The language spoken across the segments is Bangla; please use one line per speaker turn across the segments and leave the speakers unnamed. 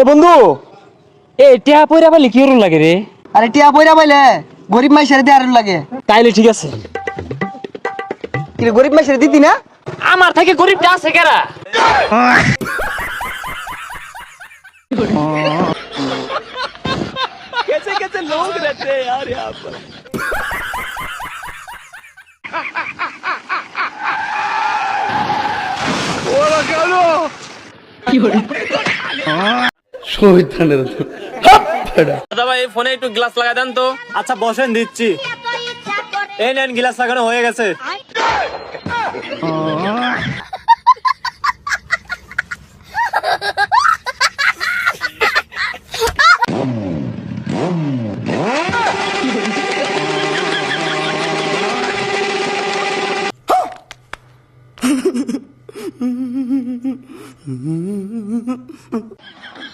এ বন্ধু।
এ টিয়া পয়রা পালি কি ওরম লাগে রে?
আরে টিয়া পয়রা পাইলে গরিব মাইসের দিয়ে আরও লাগে।
তাইলে ঠিক আছে।
কি গরিব মাইসের দিতি না?
আমার থেকে গরিবটা আছে কেরা?
দাদা ভাই ফোনে একটু গ্লাস লাগাই দেন তো।
আচ্ছা বসেন দিচ্ছি। এই নেন গিলাস লাগানো হয়ে গেছে।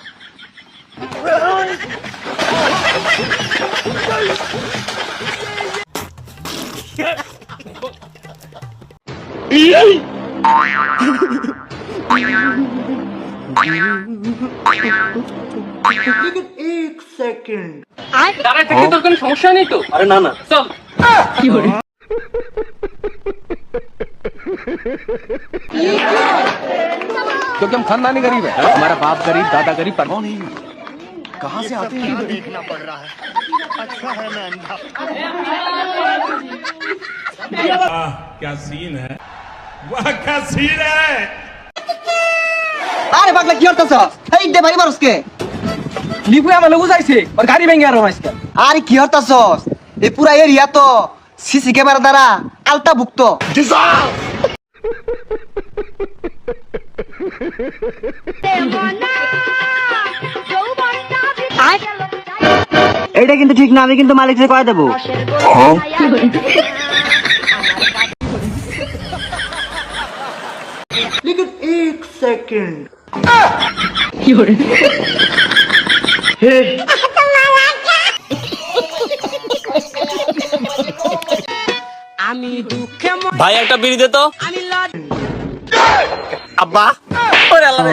দাঁড়ায় থাকলে তোর কোনো সমস্যা নেই তো
আরে না না
চল
क्योंकि हम खानदानी गरीब है हमारा बाप गरीब दादा गरीब पर नहीं कहाँ से आते हैं
क्या सीन है वाह क्या सीन है
আরে পাগলা কি হতাছ এই দে ভাই মারসকে
লিপু আমার লোক যাইছে আর গাড়ি ভেঙে আর মাইছে
আরে কি হতাছ এই পুরা এরিয়া তো সিসি ক্যামেরা দ্বারা আলতা ভুক্ত এইটা কিন্তু ঠিক না আমি কিন্তু মালিককে কয়ে দেবো?
আমি ভাই একটা বিড়ি দে তো। আব্বা। ওরে আল্লাহ রে।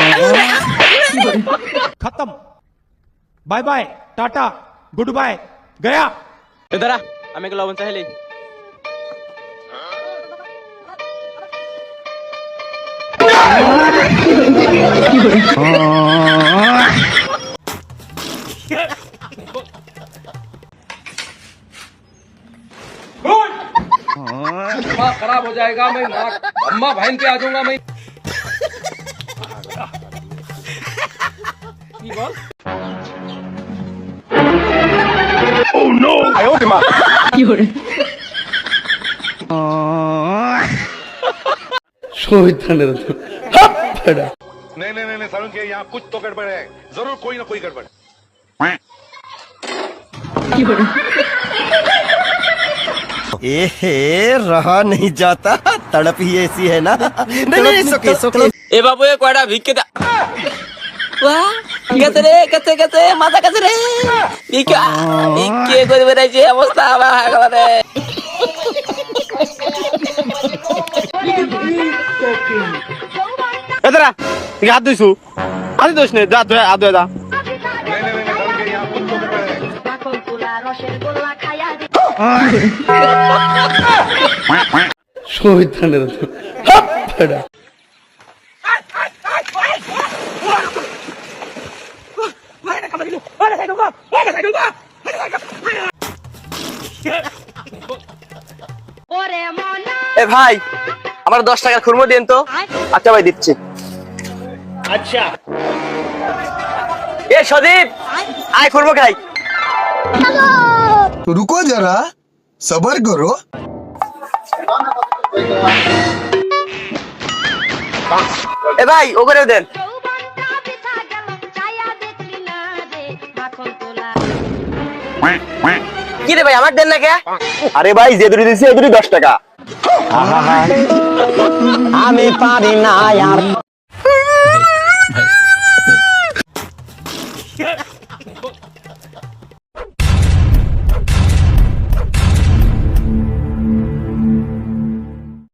Bye bye tata good bye गया।
इधर आम्ही लवण चालले
खराब हो जाएगा मैं अम्मा बहन के आ जाऊँगा मैं।
बोल नहीं नहीं नहीं सारुण के यहाँ कुछ तो गड़बड़ है जरूर कोई ना कोई गड़बड़
एहे रहा नहीं जाता तड़प ही ऐसी है ना नहीं नहीं सुके सुके
এ বাবু এ কয়টা ভিক্ষে দা বাহ, গেছে রে গেছে গেছে মাথা গেছে রে। ভিক্ষা ভিক্ষে করে বেড়াইছে অবস্থা আমার হয়ে গেল রে।
এ দাঁড়া তুই হাত ধুইছু। হাত ধুইস নে যা ধুয়ে হাত ধুয়ে যা।
नहीं
এ ভাই আমার দশ টাকার খুরমো দিন তো। আচ্ছা ভাই দিচ্ছি। আচ্ছা। এ সদীপ আয়। খুরমো খাই।
রুকো যারা সবার করো।
এ ভাই ও করেও দেন। Quack, quack. কি রে ভাই আমার দেন না কে?
আরে ভাই যে দুটি দিছি দুটি দশ টাকা।
আমি পারি না আর